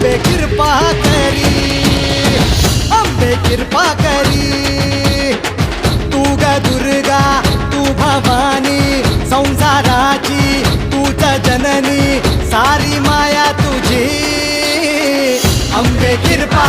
अम्बे कृपा करी, अम्बे कृपा करी। तू ग दुर्गा, तू भवानी, संसाराची तूच जननी, सारी माया तुझी। अम्बे कृपा